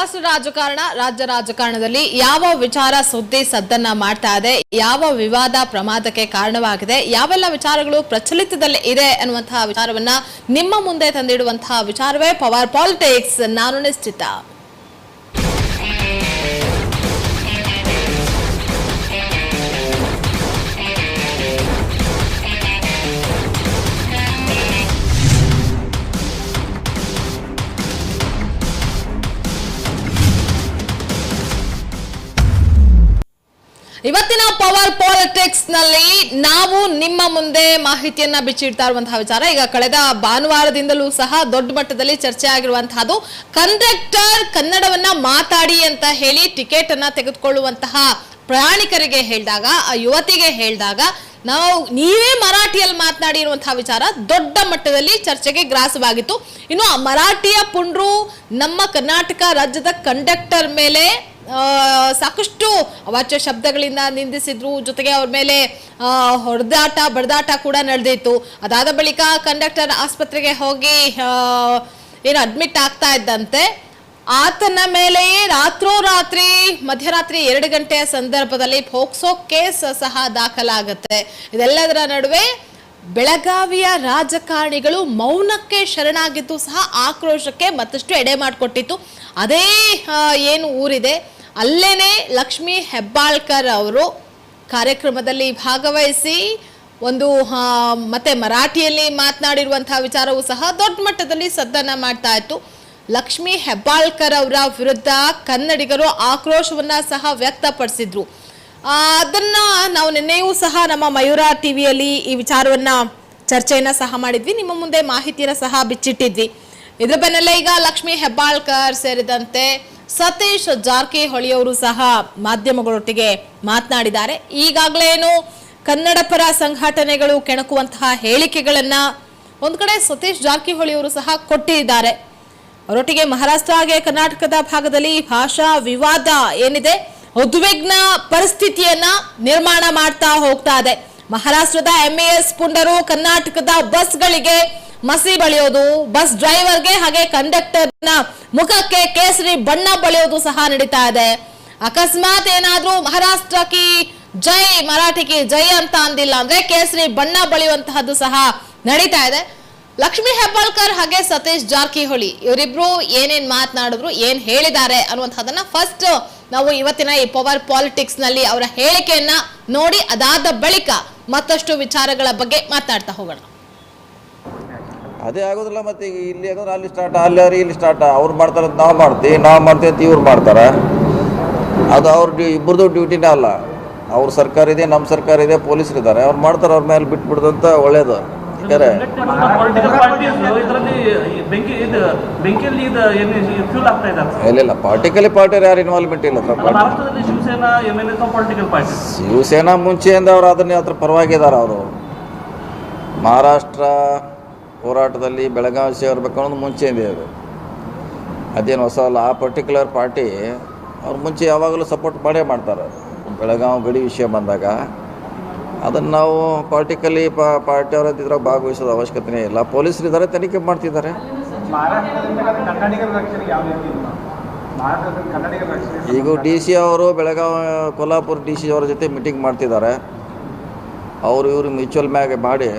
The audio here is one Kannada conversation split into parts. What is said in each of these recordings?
ನಮಸ್ಕಾರ ರಾಷ್ಟ್ರ ರಾಜಕಾರಣ ರಾಜ್ಯ ರಾಜಕಾರಣದಲ್ಲಿ ಯಾವ ವಿಚಾರ ಸುದ್ದಿ ಸದ್ದನ್ನ ಮಾಡ್ತಾ ಇದೆ, ಯಾವ ವಿವಾದ ಪ್ರಮಾದಕ್ಕೆ ಕಾರಣವಾಗಿದೆ, ಯಾವೆಲ್ಲ ವಿಚಾರಗಳು ಪ್ರಚಲಿತದಲ್ಲಿ ಇದೆ ಅನ್ನುವಂತಹ ವಿಚಾರವನ್ನ ನಿಮ್ಮ ಮುಂದೆ ತಂದಿಡುವಂತಹ ವಿಚಾರವೇ ಪವರ್ ಪಾಲಿಟಿಕ್ಸ್ ನಾನು ನಿಶ್ಚಿತ. ಪವರ್ ಪಾಲಿಟಿಕ್ಸ್ನಲ್ಲಿ ನಾವು ನಿಮ್ಮ ಮುಂದೆ ಮಾಹಿತಿಯನ್ನ ಬಿಚ್ಚಿಡ್ತಾ ಇರುವಂತಹ ವಿಚಾರ. ಈಗ ಕಳೆದ ಭಾನುವಾರದಿಂದಲೂ ಸಹ ದೊಡ್ಡ ಮಟ್ಟದಲ್ಲಿ ಚರ್ಚೆ ಆಗಿರುವಂತಹದ್ದು ಕಂಡಕ್ಟರ್ ಕನ್ನಡವನ್ನ ಮಾತಾಡಿ ಅಂತ ಹೇಳಿ ಟಿಕೆಟ್ ಅನ್ನ ತೆಗೆದುಕೊಳ್ಳುವಂತಹ ಪ್ರಯಾಣಿಕರಿಗೆ ಹೇಳಿದಾಗ, ಆ ಯುವತಿಗೆ ಹೇಳಿದಾಗ ನಾವು ನೀವೇ ಮರಾಠಿಯಲ್ಲಿ ಮಾತನಾಡಿ ಇರುವಂತಹ ವಿಚಾರ ದೊಡ್ಡ ಮಟ್ಟದಲ್ಲಿ ಚರ್ಚೆಗೆ ಗ್ರಾಸವಾಗಿತ್ತು. ಇನ್ನು ಆ ಮರಾಠಿಯ ಪುಂಡ್ರು ನಮ್ಮ ಕರ್ನಾಟಕ ರಾಜ್ಯದ ಕಂಡಕ್ಟರ್ ಮೇಲೆ ಸಾಕಷ್ಟು ಅವಾಚ್ಯ ಶಬ್ದಗಳಿಂದ ನಿಂದಿಸಿದ್ರು. ಜೊತೆಗೆ ಅವ್ರ ಮೇಲೆ ಹೊಡೆದಾಟ, ಬಡದಾಟ ಕೂಡ ನಡೆದಿತ್ತು. ಅದಾದ ಬಳಿಕ ಕಂಡಕ್ಟರ್ ಆಸ್ಪತ್ರೆಗೆ ಹೋಗಿ ಏನು ಅಡ್ಮಿಟ್ ಆಗ್ತಾ ಇದ್ದಂತೆ. ಆತನ ಮೇಲೆಯೇ ರಾತ್ರೋರಾತ್ರಿ, ಮಧ್ಯರಾತ್ರಿ ಎರಡು ಗಂಟೆಯ ಸಂದರ್ಭದಲ್ಲಿ ಫೋಕ್ಸೋ ಕೇಸ್ ಸಹ ದಾಖಲಾಗುತ್ತೆ. ಇದೆಲ್ಲದರ ನಡುವೆ ಬೆಳಗಾವಿಯ ರಾಜಕಾರಣಿಗಳು ಮೌನಕ್ಕೆ ಶರಣಾಗಿದ್ದು ಸಹ ಆಕ್ರೋಶಕ್ಕೆ ಮತ್ತಷ್ಟು ಎಡೆ ಮಾಡಿಕೊಟ್ಟಿತ್ತು. ಅದೇ ಏನು ಊರಿದೆ. ಅಲ್ಲೇನೆ ಲಕ್ಷ್ಮಿ ಹೆಬ್ಬಾಳ್ಕರ್ ಅವರು ಕಾರ್ಯಕ್ರಮದಲ್ಲಿ ಭಾಗವಹಿಸಿ ಒಂದು ಮತ್ತೆ ಮರಾಠಿಯಲ್ಲಿ ಮಾತನಾಡಿರುವಂತಹ ವಿಚಾರವೂ ಸಹ ದೊಡ್ಡ ಮಟ್ಟದಲ್ಲಿ ಸದ್ದನ್ನ ಮಾಡ್ತಾ ಇತ್ತು. ಲಕ್ಷ್ಮಿ ಹೆಬ್ಬಾಳ್ಕರ್ ಅವರ ವಿರುದ್ಧ ಕನ್ನಡಿಗರು ಆಕ್ರೋಶವನ್ನ ಸಹ ವ್ಯಕ್ತಪಡಿಸಿದ್ರು. ಅದನ್ನ ನಾವು ನಿನ್ನೆಯೂ ಸಹ ನಮ್ಮ ಮಯೂರ ಟಿವಿಯಲ್ಲಿ ಈ ವಿಚಾರವನ್ನ ಚರ್ಚೆಯನ್ನ ಸಹ ಮಾಡಿದ್ವಿ. ನಿಮ್ಮ ಮುಂದೆ ಮಾಹಿತಿಯನ್ನ ಸಹ ಬಿಚ್ಚಿಟ್ಟಿದ್ವಿ. ಇದ್ರ ಬೆನ್ನಲ್ಲೇ ಈಗ ಲಕ್ಷ್ಮಿ ಹೆಬ್ಬಾಳ್ಕರ್ ಸೇರಿದಂತೆ ಸತೀಶ್ ಜಾರಕಿಹೊಳಿ ಅವರು ಸಹ ಮಾಧ್ಯಮಗಳೊಟ್ಟಿಗೆ ಮಾತನಾಡಿದ್ದಾರೆ. ಈಗಾಗಲೇ ಏನು ಕನ್ನಡ ಪರ ಸಂಘಟನೆಗಳು ಕೆಣಕುವಂತಹ ಹೇಳಿಕೆಗಳನ್ನ ಒಂದು ಕಡೆ ಸತೀಶ್ ಜಾರಕಿಹೊಳಿ ಅವರು ಸಹ ಕೊಟ್ಟಿದ್ದಾರೆ. ಅವರೊಟ್ಟಿಗೆ ಮಹಾರಾಷ್ಟ್ರ ಹಾಗೆ ಕರ್ನಾಟಕದ ಭಾಗದಲ್ಲಿ ಭಾಷಾ ವಿವಾದ ಏನಿದೆ ಉದ್ವಿಗ್ನ ಪರಿಸ್ಥಿತಿಯನ್ನ ನಿರ್ಮಾಣ ಮಾಡ್ತಾ ಹೋಗ್ತಾ ಇದೆ. ಮಹಾರಾಷ್ಟ್ರದ ಎಂಎಎಸ್ ಪುಂಡರು ಕರ್ನಾಟಕದ ಬಸ್ಗಳಿಗೆ ಮಸಿ ಬಳಿಯೋದು, ಬಸ್ ಡ್ರೈವರ್ಗೆ ಹಾಗೆ ಕಂಡಕ್ಟರ್ನ ಮುಖಕ್ಕೆ ಕೇಸರಿ ಬಣ್ಣ ಬಳಿಯೋದು ಸಹ ನಡೀತಾ ಇದೆ. ಅಕಸ್ಮಾತ್ ಏನಾದ್ರೂ ಮಹಾರಾಷ್ಟ್ರ ಕಿ ಜೈ ಮರಾಠಿ ಕಿ ಜೈ ಅಂತ ಅಂದಿಲ್ಲ ಅಂದ್ರೆ ಕೇಸರಿ ಬಣ್ಣ ಬಳಿಯುವಂತಹದ್ದು ಸಹ ನಡೀತಾ ಇದೆ. ಲಕ್ಷ್ಮೀ ಹೆಬ್ಬಾಳ್ಕರ್ ಹಾಗೆ ಸತೀಶ್ ಜಾರಕಿಹೊಳಿ ಇವರಿಬ್ರು ಏನೇನ್ ಮಾತನಾಡಿದ್ರು, ಏನ್ ಹೇಳಿದ್ದಾರೆ ಅನ್ನುವಂಥದ್ದನ್ನ ಫಸ್ಟ್ ನಾವು ಇವತ್ತಿನ ಈ ಪವರ್ ಪಾಲಿಟಿಕ್ಸ್ನಲ್ಲಿ ಅವರ ಹೇಳಿಕೆಯನ್ನ ನೋಡಿ ಅದಾದ ಬಳಿಕ ಮತ್ತಷ್ಟು ವಿಚಾರಗಳ ಬಗ್ಗೆ ಮಾತಾಡ್ತಾ ಹೋಗೋಣ. ಅದೇ ಆಗೋದಿಲ್ಲ ಮತ್ತೆ ಈಗ ಇಲ್ಲಿ ಆಗೋದ್ರೆ ಅಲ್ಲಿ ಸ್ಟಾರ್ಟ್ ಅಲ್ಲಿ ಅವ್ರಿ ಇಲ್ಲಿ ಸ್ಟಾರ್ಟ್ ಅವ್ರು ಮಾಡ್ತಾರೆ ಅಂತ ನಾವು ಮಾಡ್ತೀವಿ ನಾವು ಮಾಡ್ತೀವಿ ಅಂತ ಇವ್ರು ಮಾಡ್ತಾರೆ. ಅದು ಅವ್ರ ಡ್ಯೂ, ಇಬ್ಬರದು ಡ್ಯೂಟಿನೇ ಅಲ್ಲ. ಅವ್ರ ಸರ್ಕಾರ ಇದೆ ನಮ್ಮ ಸರ್ಕಾರ ಇದೆ ಪೊಲೀಸರಿದ್ದಾರೆ. ಅವ್ರು ಮಾಡ್ತಾರೆ, ಅವ್ರ ಮೇಲೆ ಬಿಟ್ಬಿಡ್ದಂತ ಒಳ್ಳೇದು. ಫ್ಯೂಲ್ ಇಲ್ಲ ಇಲ್ಲ ಪಾರ್ಟಿಕಲಿ ಪಾರ್ಟಿ ಯಾರು ಇನ್ವಾಲ್ವ್ಮೆಂಟ್ ಇಲ್ಲ ಶಿವಸೇನಾ ಮುಂಚೆಯಿಂದ ಅವ್ರು ಅದನ್ನ ಅದ್ರ ಪರವಾಗಿದ್ದಾರೆ ಅವರು. ಮಹಾರಾಷ್ಟ್ರ ಹೋರಾಟದಲ್ಲಿ ಬೆಳಗಾವಿ ಸೇರ್ಬೇಕು ಅನ್ನೋದು ಮುಂಚೆಯಿಂದ ಅದು ಅದೇನು ಹೊಸ ಅಲ್ಲ ಆ ಪರ್ಟಿಕ್ಯುಲರ್ ಪಾರ್ಟಿ ಅವ್ರು ಮುಂಚೆ ಯಾವಾಗಲೂ ಸಪೋರ್ಟ್ ಮಾಡೇ ಮಾಡ್ತಾರೆ. ಬೆಳಗಾವಿ ಗಡಿ ವಿಷಯ ಬಂದಾಗ ಅದನ್ನು ನಾವು ಪಾರ್ಟಿಕಲಿ ಪಾರ್ಟಿ ಅವರ ಇದ್ರಾಗ ಭಾಗವಹಿಸೋದು ಅವಶ್ಯಕತೆನೇ ಇಲ್ಲ. ಪೊಲೀಸರು ಇದ್ದಾರೆ ತನಿಖೆ ಮಾಡ್ತಿದ್ದಾರೆ. ಈಗ ಡಿ ಸಿ ಅವರು ಬೆಳಗಾವಿ, ಕೊಲ್ಹಾಪುರ ಡಿ ಸಿ ಅವರ ಜೊತೆ ಮೀಟಿಂಗ್ ಮಾಡ್ತಿದ್ದಾರೆ. ಅವರು ಇವರು ಮ್ಯೂಚುವಲ್ ಮ್ಯಾಗೆ ಮಾಡಿ,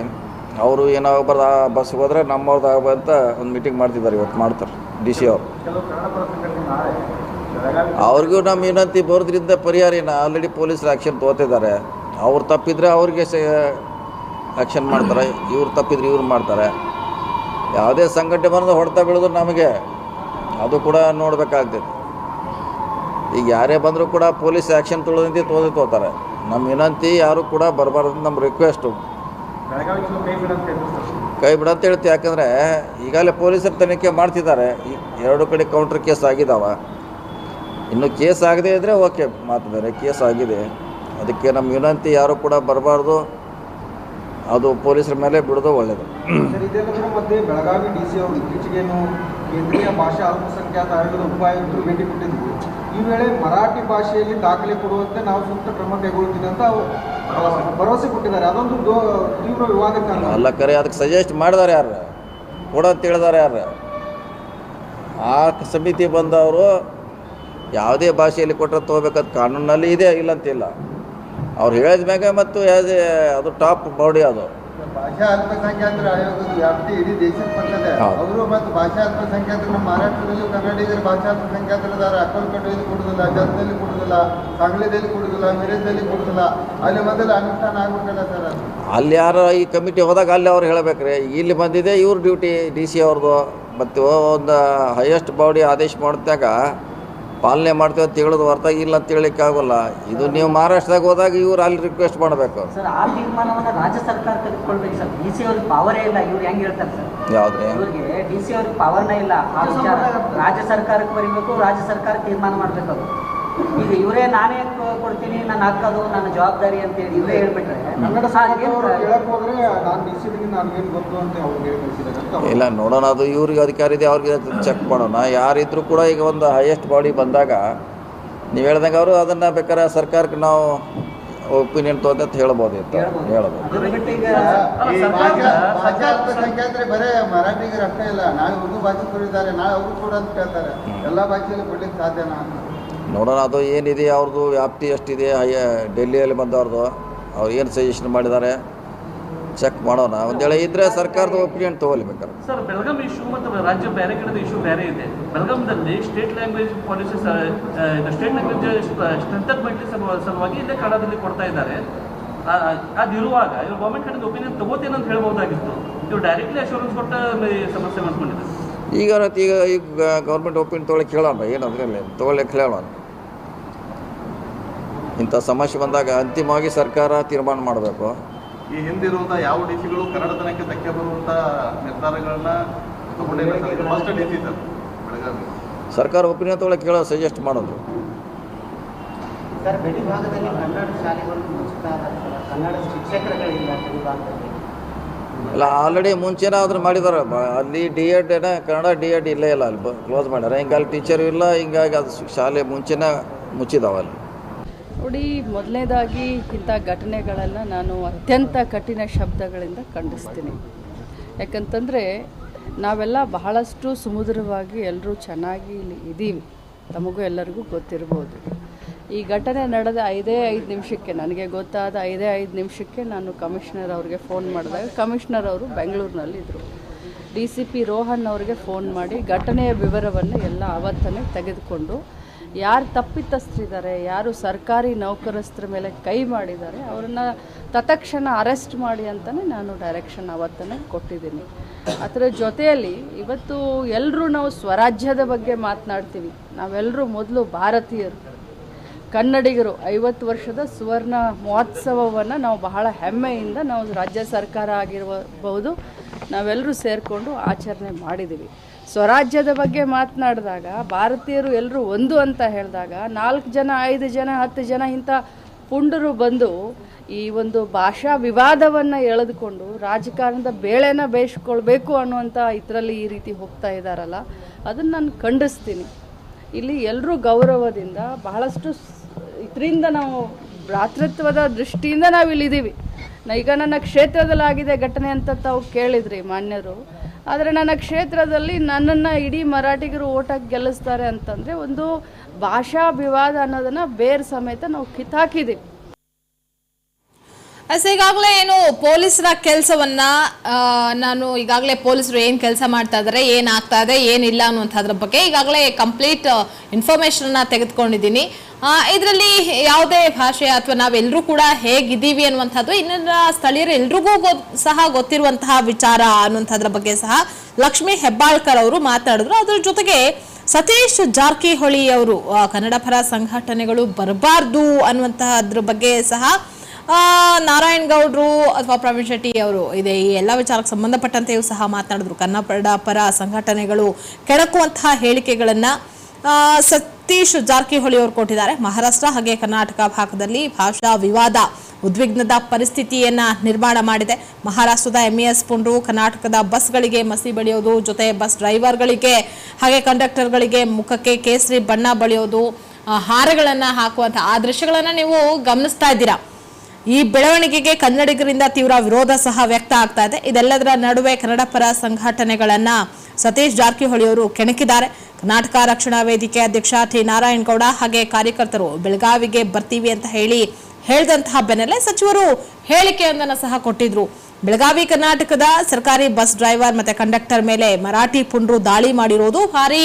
ಅವರು ಏನಾಗಬಾರ್ದು, ಆ ಬಸ್ಗೆ ಹೋದರೆ ನಮ್ಮವ್ರದ್ದು ಆಗಬಂತ ಒಂದು ಮೀಟಿಂಗ್ ಮಾಡ್ತಿದ್ದಾರೆ ಇವತ್ತು, ಮಾಡ್ತಾರೆ ಡಿ ಸಿ ಅವರು. ಅವ್ರಿಗೂ ನಮ್ಮ ವಿನಂತಿ ಬರೋದ್ರಿಂದ ಪರಿಹಾರ ಏನು ಆಲ್ರೆಡಿ ಪೊಲೀಸರು ಆ್ಯಕ್ಷನ್ ತೊಗೋತಿದ್ದಾರೆ ಅವ್ರು ತಪ್ಪಿದ್ರೆ ಅವ್ರಿಗೆ ಆ್ಯಕ್ಷನ್ ಮಾಡ್ತಾರೆ, ಇವ್ರು ತಪ್ಪಿದ್ರೆ ಇವ್ರು ಮಾಡ್ತಾರೆ. ಯಾವುದೇ ಸಂಘಟನೆ ಬಂದು ಹೊಡೆತ ಬೀಳೋದು ನಮಗೆ, ಅದು ಕೂಡ ನೋಡಬೇಕಾಗ್ತೈತಿ ಈಗ ಯಾರೇ ಬಂದರೂ ಕೂಡ ಪೊಲೀಸ್ ಆ್ಯಕ್ಷನ್ ತೊಳೆದಂತೆ ತೋದಿ ತೋತಾರೆ. ನಮ್ಮ ವಿನಂತಿ ಯಾರು ಕೂಡ ಬರಬಾರ್ದು ನಮ್ಮ ರಿಕ್ವೆಸ್ಟು ಕೈ ಬಿಡಂತ ಹೇಳ್ತಿ, ಯಾಕಂದರೆ ಈಗಾಗಲೇ ಪೊಲೀಸರು ತನಿಖೆ ಮಾಡ್ತಿದ್ದಾರೆ. ಎರಡು ಕಡೆ ಕೌಂಟ್ರ್ ಕೇಸ್ ಆಗಿದ್ದಾವೆ ಇನ್ನು ಕೇಸ್ ಆಗದೆ ಇದ್ದರೆ ಓಕೆ ಮಾತು ಬೇರೆ ಕೇಸ್ ಆಗಿದೆ. ಅದಕ್ಕೆ ನಮ್ಮ ವಿನಂತಿ ಯಾರು ಕೂಡ ಬರಬಾರ್ದು. ಅದು ಪೊಲೀಸರ ಮೇಲೆ ಬಿಡೋದು ಒಳ್ಳೆಯದು ಮತ್ತೆ ಬೆಳಗಾವಿ ಡಿ ಸಿ ಅವರು ಇತ್ತೀಚೆಗೇನು ಕೇಂದ್ರೀಯ ಭಾಷಾ ಅಲ್ಪಸಂಖ್ಯಾತ ಆಯೋಗದ ಉಪಾಯುಕ್ತರು ಭೇಟಿ ಕೊಟ್ಟಿದ್ದರು ಈ ವೇಳೆ ಮರಾಠಿ ಭಾಷೆಯಲ್ಲಿ ದಾಖಲೆ ಕೊಡುವಂತೆ ನಾವು ಸೂಕ್ತ ಕ್ರಮ ಕೈಗೊಳ್ಳುತ್ತೀವಿ ಅಂತ ಭರವಸೆ ಕೊಟ್ಟಿದ್ದಾರೆ. ಅದೊಂದು ತೀವ್ರ ಕಾರಣ. ಅಲ್ಲ ಕರೆ ಅದಕ್ಕೆ ಸಜೆಸ್ಟ್ ಮಾಡಿದಾರೆ ಯಾರು? ಕೂಡ ಅಂತ ಹೇಳಿದಾರೆ ಯಾರು? ಆ ಸಮಿತಿ ಬಂದವರು ಯಾವುದೇ ಭಾಷೆಯಲ್ಲಿ ಕೊಟ್ಟರೆ ತಗೋಬೇಕಾದ ಕಾನೂನಲ್ಲಿ ಇದೆ ಇಲ್ಲಂತಿಲ್ಲ ಅವ್ರು ಹೇಳಿದ ಮ್ಯಾಗೆ ಮತ್ತು ಅದು ಟಾಪ್ ಬಾಡಿ ಅದು. ಅಲ್ಲಿ ಯಾರು ಈ ಕಮಿಟಿ ಹೋದಾಗ ಅಲ್ಲಿ ಅವ್ರು ಹೇಳ್ಬೇಕ್ರಿ. ಇಲ್ಲಿ ಬಂದಿದೆ ಇವ್ರ ಡ್ಯೂಟಿ ಡಿ ಸಿ ಅವ್ರದ್ದು. ಮತ್ತು ಒಂದು ಹೈಯೆಸ್ಟ್ ಬಾಡಿ ಆದೇಶ ಮಾಡಿದಾಗ ಪಾಲನೆ ಮಾಡ್ತೇವೆ ಅಂತ ಹೇಳೋದು ಹೊರತಾಗಿ ಇಲ್ಲ ಅಂತ ಹೇಳಲಿಕ್ಕೆ ಆಗೋಲ್ಲ. ಇದು ನೀವು ಮಹಾರಾಷ್ಟ್ರದಾಗ ಹೋದಾಗ ಇವ್ರು ಅಲ್ಲಿ ರಿಕ್ವೆಸ್ಟ್ ಮಾಡಬೇಕು. ಸರ್ ಆ ತೀರ್ಮಾನವನ್ನ ರಾಜ್ಯ ಸರ್ಕಾರ ತೆಗೆದುಕೊಳ್ಬೇಕು ಸರ್. ಡಿ ಸಿ ಅವ್ರಿಗೆ ಪವರೇ ಇಲ್ಲ. ಇವ್ರು ಹೆಂಗ್ ಹೇಳ್ತಾರೆ ಸರ್? ಯಾವುದ್ರಿ ಇವ್ರಿಗೆ ಡಿ ಸಿ ಅವ್ರಿಗೆ ಪವರ್ನೇ ಇಲ್ಲ. ಆ ವಿಚಾರ. ರಾಜ್ಯ ಸರ್ಕಾರಕ್ಕೆ ಬರೀಬೇಕು ರಾಜ್ಯ ಸರ್ಕಾರ ತೀರ್ಮಾನ ಮಾಡ್ಬೇಕು ಅದು. ಈಗ ಇವರೇ ನಾನೇ ಕೊಡ್ತೀನಿ ನನ್ನ ಹಕ್ಕದು ನನ್ನ ಜವಾಬ್ದಾರಿ ಅಂತ ಹೇಳಿ ಇವರೇ ಹೇಳ್ಬಿಟ್ರೆ ಕನ್ನಡ ಸಾಹಿತ್ಯ ಅಂತ ಅಂತ ಇಲ್ಲ ನೋಡೋಣ ಅದು ಇವ್ರಿಗೆ ಅಧಿಕಾರ ಇದೆ ಅವ್ರಿಗೆ ಚೆಕ್ ಮಾಡೋಣ. ಯಾರಿದ್ರು ಕೂಡ ಈಗ ಒಂದು ಹೈಯೆಸ್ಟ್ ಬಾಡಿ ಬಂದಾಗ ನೀವು ಹೇಳ್ದಂಗೆ ಅವರು ಅದನ್ನು ಬೇಕಾದ್ರೆ ಸರ್ಕಾರಕ್ಕೆ ನಾವು ಒಪಿನಿಯನ್ ತೊಗೊಂಡು ಅಂತ ಹೇಳ್ಬೋದು. ಹೇಳ್ಬೋದು. ಸರ್ಕಾರ- ಅಲ್ಪಸಂಖ್ಯಾತರೆ ಬರೇ ಮರಾಠಿಗರು ಅಷ್ಟೇ ಇಲ್ಲ. ನಾಳೆ ಬಾಕಿ ನಾಳೆ ಅವರು ಕೂಡ ಅಂತ ಕೇಳ್ತಾರೆ. ಎಲ್ಲ ಭಾಷೆಯಲ್ಲಿ ಕೊಡ್ಲಿಕ್ಕೆ ಸಾಧ್ಯನಾ ಅಂತ. ನೋಡೋಣ ಅದು ಏನಿದೆ ಅವ್ರದ್ದು ವ್ಯಾಪ್ತಿ ಎಷ್ಟಿದೆ ಹೈಯ ಡೆಲ್ಲಿಯಲ್ಲಿ ಬಂದವ್ರದ್ದು ಅವ್ರು ಏನು ಸಜೆಷನ್ ಮಾಡಿದ್ದಾರೆ ಚೆಕ್ ಮಾಡೋಣ. ಒಂದು ಇದ್ರೆ ಸರ್ಕಾರದ ಒಪಿನಿಯನ್ ತಗೊಳ್ಳಿ ಬೇಕಾದ್ರೆ ಸರ್ ಬೆಳಗಾಂ ಇಶ್ಯೂ ಮತ್ತು ರಾಜ್ಯ ಬೇರೆ ಕಡೆ ಇಶ್ಯೂ ಬೇರೆ ಇದೆ. ಬೆಳಗಾಂದಲ್ಲಿ state language policy state language strengthen ಮಾಡಲಿ ಸಲುವಾಗಿ ಇಲ್ಲೇ ಕನ್ನಡದಲ್ಲಿ ಕೊಡ್ತಾ ಇದ್ದಾರೆ. ಅದಿರುವಾಗ ಇವ್ರು ಗೌರ್ಮೆಂಟ್ ಕಡೆ ಒಪಿನಿಯನ್ ತಗೋತೇನೆ ಅಂತ ಹೇಳ್ಬೋದಾಗಿತ್ತು. ಇವ್ರು ಡೈರೆಕ್ಟ್ಲಿ ಅಶೂರೆನ್ಸ್ ಕೊಟ್ಟ ಸಮಸ್ಯೆ ಮಾಡ್ಕೊಂಡಿದ್ದಾರೆ. ಈಗ ಈಗ ಈಗ ಗೌರ್ಮೆಂಟ್ ಒಪಿನಿಯನ್ ತೊಗೊಳಕ್ಕೆ ಹೇಳೋಣ ಏನು ಅದರಲ್ಲಿ ತೊಗೊಳಕ್ಕೆ ಹೇಳೋಣ. ಇಂಥ ಸಮಸ್ಯೆ ಬಂದಾಗ ಅಂತಿಮವಾಗಿ ಸರ್ಕಾರ ತೀರ್ಮಾನ ಮಾಡಬೇಕು. ಈ ಹಿಂದಿರುವಂತಹ ಯಾವ ಡಿಸಿಗಳು ಕನ್ನಡತನಕ್ಕೆ ಧಕ್ಕೆ ಬರುವಂತ ನಿರ್ಧಾರಗಳನ್ನ ಸರ್ಕಾರ ಒಪಿನಿಯನ್ ತೊಗೊಳಕ್ಕೆ ಕೇಳೋ ಸಜೆಸ್ಟ್ ಮಾಡೋದು. ಇಲ್ಲ ಆಲ್ರೆಡಿ ಮುಂಚೆನೇ ಆದ್ರೆ ಮಾಡಿದ್ದಾರೆ ಅಲ್ಲಿ ಡಿ ಎಡ್ ಏನ ಕನ್ನಡ ಡಿ ಎಡ್ ಇಲ್ಲೇ ಇಲ್ಲ ಅಲ್ಲಿ ಕ್ಲೋಸ್ ಮಾಡ್ಯಾರ ಹಿಂಗೆ ಅಲ್ಲಿ ಟೀಚರು ಇಲ್ಲ ಹಿಂಗಾಗಿ ಅದು ಶಾಲೆ ಮುಂಚೆನೇ ಮುಚ್ಚಿದಾವೆ ಅಲ್ಲಿ. ನೋಡಿ, ಮೊದಲನೇದಾಗಿ ಇಂಥ ಘಟನೆಗಳನ್ನು ನಾನು ಅತ್ಯಂತ ಕಠಿಣ ಶಬ್ದಗಳಿಂದ ಖಂಡಿಸ್ತೀನಿ. ಯಾಕಂತಂದರೆ, ನಾವೆಲ್ಲ ಬಹಳಷ್ಟು ಸುಮಧುರವಾಗಿ ಎಲ್ಲರೂ ಚೆನ್ನಾಗಿ ಇಲ್ಲಿ ಇದ್ದೀವಿ ತಮಗೂ ಎಲ್ಲರಿಗೂ ಗೊತ್ತಿರ್ಬೋದು. ಈ ಘಟನೆ ನಡೆದ ಐದೇ ಐದು ನಿಮಿಷಕ್ಕೆ, ನನಗೆ ಗೊತ್ತಾದ ಐದೇ ಐದು ನಿಮಿಷಕ್ಕೆ ನಾನು ಕಮಿಷನರ್ ಅವ್ರಿಗೆ ಫೋನ್ ಮಾಡಿದಾಗ ಕಮಿಷನರ್ ಅವರು ಬೆಂಗಳೂರಿನಲ್ಲಿದ್ದರು ಡಿ ಸಿ ಪಿ ರೋಹನ್ ಅವರಿಗೆ ಫೋನ್ ಮಾಡಿ ಘಟನೆಯ ವಿವರವನ್ನು ಎಲ್ಲ ಆವತ್ತನೇ ತೆಗೆದುಕೊಂಡು ಯಾರು ತಪ್ಪಿತಸ್ಥರಿದ್ದಾರೆ, ಯಾರು ಸರ್ಕಾರಿ ನೌಕರಸ್ಥರ ಮೇಲೆ ಕೈ ಮಾಡಿದ್ದಾರೆ, ಅವರನ್ನು ತತ್ಕ್ಷಣ ಅರೆಸ್ಟ್ ಮಾಡಿ ಅಂತಲೇ ನಾನು ಡೈರೆಕ್ಷನ್ ಅವತ್ತನೇ ಕೊಟ್ಟಿದ್ದೀನಿ. ಅದರ ಜೊತೆಯಲ್ಲಿ ಇವತ್ತು ಎಲ್ಲರೂ ನಾವು ಸ್ವರಾಜ್ಯದ ಬಗ್ಗೆ ಮಾತನಾಡ್ತೀವಿ. ನಾವೆಲ್ಲರೂ ಮೊದಲು ಭಾರತೀಯರು. ಕನ್ನಡಿಗರು ಐವತ್ತು ವರ್ಷದ ಸುವರ್ಣ ಮಹೋತ್ಸವವನ್ನು ನಾವು ಬಹಳ ಹೆಮ್ಮೆಯಿಂದ ನಾವು ರಾಜ್ಯ ಸರ್ಕಾರ ಆಗಿರಬಹುದು ನಾವೆಲ್ಲರೂ ಸೇರಿಕೊಂಡು ಆಚರಣೆ ಮಾಡಿದ್ದೀವಿ ಸ್ವರಾಜ್ಯದ ಬಗ್ಗೆ ಮಾತನಾಡಿದಾಗ, ಭಾರತೀಯರು ಎಲ್ಲರೂ ಒಂದು ಅಂತ ಹೇಳಿದಾಗ, ನಾಲ್ಕು ಜನ, ಐದು ಜನ, ಹತ್ತು ಜನ ಇಂಥ ಪುಂಡರು ಬಂದು ಈ ಒಂದು ಭಾಷಾ ವಿವಾದವನ್ನು ಎಳೆದುಕೊಂಡು ರಾಜಕಾರಣದ ಬೇಳೆನ ಬೇಯಿಸ್ಕೊಳ್ಬೇಕು ಅನ್ನುವಂಥ ಇದರಲ್ಲಿ ಈ ರೀತಿ ಹೋಗ್ತಾ ಇದ್ದಾರಲ್ಲ ಅದನ್ನು ನಾನು ಖಂಡಿಸ್ತೀನಿ. ಇಲ್ಲಿ ಎಲ್ಲರೂ ಗೌರವದಿಂದ ಬಹಳಷ್ಟು ಇದರಿಂದ ನಾವು ಭ್ರಾತೃತ್ವದ ದೃಷ್ಟಿಯಿಂದ ನಾವು ಇಲ್ಲಿದ್ದೀವಿ ಈಗ ನನ್ನ ಕ್ಷೇತ್ರದಲ್ಲಾಗಿದೆ ಘಟನೆ ಅಂತ ತಾವು ಕೇಳಿದ್ರಿ ಮಾನ್ಯರು. ಆದರೆ ನನ್ನ ಕ್ಷೇತ್ರದಲ್ಲಿ ನನ್ನನ್ನು ಇಡೀ ಮರಾಠಿಗರು ಓಟಾಗಿ ಗೆಲ್ಲಿಸ್ತಾರೆ ಅಂತಂದರೆ ಒಂದು ಭಾಷಾ ವಿವಾದ ಅನ್ನೋದನ್ನು ಬೇರೆ ಸಮೇತ ನಾವು ಕಿತ್ತಾಕಿದ್ದೀವಿ. ಅಸ್ ಈಗಾಗಲೇ ಏನು ಪೊಲೀಸರ ಕೆಲಸವನ್ನ ನಾನು ಈಗಾಗಲೇ ಪೊಲೀಸರು ಏನು ಕೆಲಸ ಮಾಡ್ತಾ ಇದ್ದಾರೆ ಏನಾಗ್ತಾ ಇದೆ ಏನಿಲ್ಲ ಅನ್ನುವಂಥದ್ರ ಬಗ್ಗೆ ಈಗಾಗಲೇ ಕಂಪ್ಲೀಟ್ ಇನ್ಫಾರ್ಮೇಷನ್ನ ತೆಗೆದುಕೊಂಡಿದ್ದೀನಿ. ಇದರಲ್ಲಿ ಯಾವುದೇ ಭಾಷೆ ಅಥವಾ ನಾವೆಲ್ಲರೂ ಕೂಡ ಹೇಗಿದ್ದೀವಿ ಅನ್ನುವಂಥದ್ದು ಇನ್ನ ಸ್ಥಳೀಯರು ಎಲ್ರಿಗೂ ಗೊ ಸಹ ಗೊತ್ತಿರುವಂತಹ ವಿಚಾರ ಅನ್ನುವಂಥದ್ರ ಬಗ್ಗೆ ಸಹ ಲಕ್ಷ್ಮೀ ಹೆಬ್ಬಾಳ್ಕರ್ ಅವರು ಮಾತಾಡಿದ್ರು. ಅದ್ರ ಜೊತೆಗೆ ಸತೀಶ್ ಜಾರಕಿಹೊಳಿ ಅವರು ಕನ್ನಡ ಪರ ಸಂಘಟನೆಗಳು ಬರಬಾರ್ದು ಅನ್ನುವಂತಹದ್ರ ಬಗ್ಗೆ ಸಹ ನಾರಾಯಣ್ ಗೌಡ್ರು ಅಥವಾ ಪ್ರವೀಣ್ ಶೆಟ್ಟಿ ಅವರು ಇದೆ, ಈ ಎಲ್ಲ ವಿಚಾರಕ್ಕೆ ಸಂಬಂಧಪಟ್ಟಂತೆಯೂ ಸಹ ಮಾತನಾಡಿದ್ರು. ಕನ್ನಡ ಪರ ಸಂಘಟನೆಗಳು ಕೆಣಕುವಂತಹ ಹೇಳಿಕೆಗಳನ್ನ ಸತೀಶ್ ಜಾರಕಿಹೊಳಿ ಅವರು ಕೊಟ್ಟಿದ್ದಾರೆ. ಮಹಾರಾಷ್ಟ್ರ ಹಾಗೆ ಕರ್ನಾಟಕ ಭಾಗದಲ್ಲಿ ಭಾಷಾ ವಿವಾದ, ಉದ್ವಿಗ್ನದ ಪರಿಸ್ಥಿತಿಯನ್ನ ನಿರ್ಮಾಣ ಮಾಡಿದೆ. ಮಹಾರಾಷ್ಟ್ರದ ಎಂಇಎಸ್ ಪುಂಡ್ರು ಕರ್ನಾಟಕದ ಬಸ್ಗಳಿಗೆ ಮಸಿ ಬಳಿಯೋದು ಜೊತೆ ಬಸ್ ಡ್ರೈವರ್ಗಳಿಗೆ, ಹಾಗೆ ಕಂಡಕ್ಟರ್ಗಳಿಗೆ ಮುಖಕ್ಕೆ ಕೇಸರಿ ಬಣ್ಣ ಬಳಿಯೋದು ಹಾರಗಳನ್ನ ಹಾಕುವಂಥ ಆ ದೃಶ್ಯಗಳನ್ನ ನೀವು ಗಮನಿಸ್ತಾ ಇದ್ದೀರಾ? ಈ ಬೆಳವಣಿಗೆಗೆ ಕನ್ನಡಿಗರಿಂದ ತೀವ್ರ ವಿರೋಧ ಸಹ ವ್ಯಕ್ತ ಆಗ್ತಾ ಇದೆ. ಇದೆಲ್ಲದರ ನಡುವೆ ಕನ್ನಡ ಪರ ಸಂಘಟನೆಗಳನ್ನ ಸತೀಶ್ ಜಾರಕಿಹೊಳಿ ಅವರು ಕೆಣಕಿದ್ದಾರೆ. ಕರ್ನಾಟಕ ರಕ್ಷಣಾ ವೇದಿಕೆ ಅಧ್ಯಕ್ಷ ಟಿ ನಾರಾಯಣಗೌಡ ಹಾಗೆ ಕಾರ್ಯಕರ್ತರು ಬೆಳಗಾವಿಗೆ ಬರ್ತೀವಿ ಅಂತ ಹೇಳಿ ಹೇಳಿದಂತಹ ಬೆನ್ನಲ್ಲೇ ಸಚಿವರು ಹೇಳಿಕೆಯೊಂದನ್ನು ಸಹ ಕೊಟ್ಟಿದ್ರು. ಬೆಳಗಾವಿ ಕರ್ನಾಟಕದ ಸರ್ಕಾರಿ ಬಸ್ ಡ್ರೈವರ್ ಮತ್ತೆ ಕಂಡಕ್ಟರ್ ಮೇಲೆ ಮರಾಠಿ ಪುಂಡ್ರು ದಾಳಿ ಮಾಡಿರೋದು ಭಾರಿ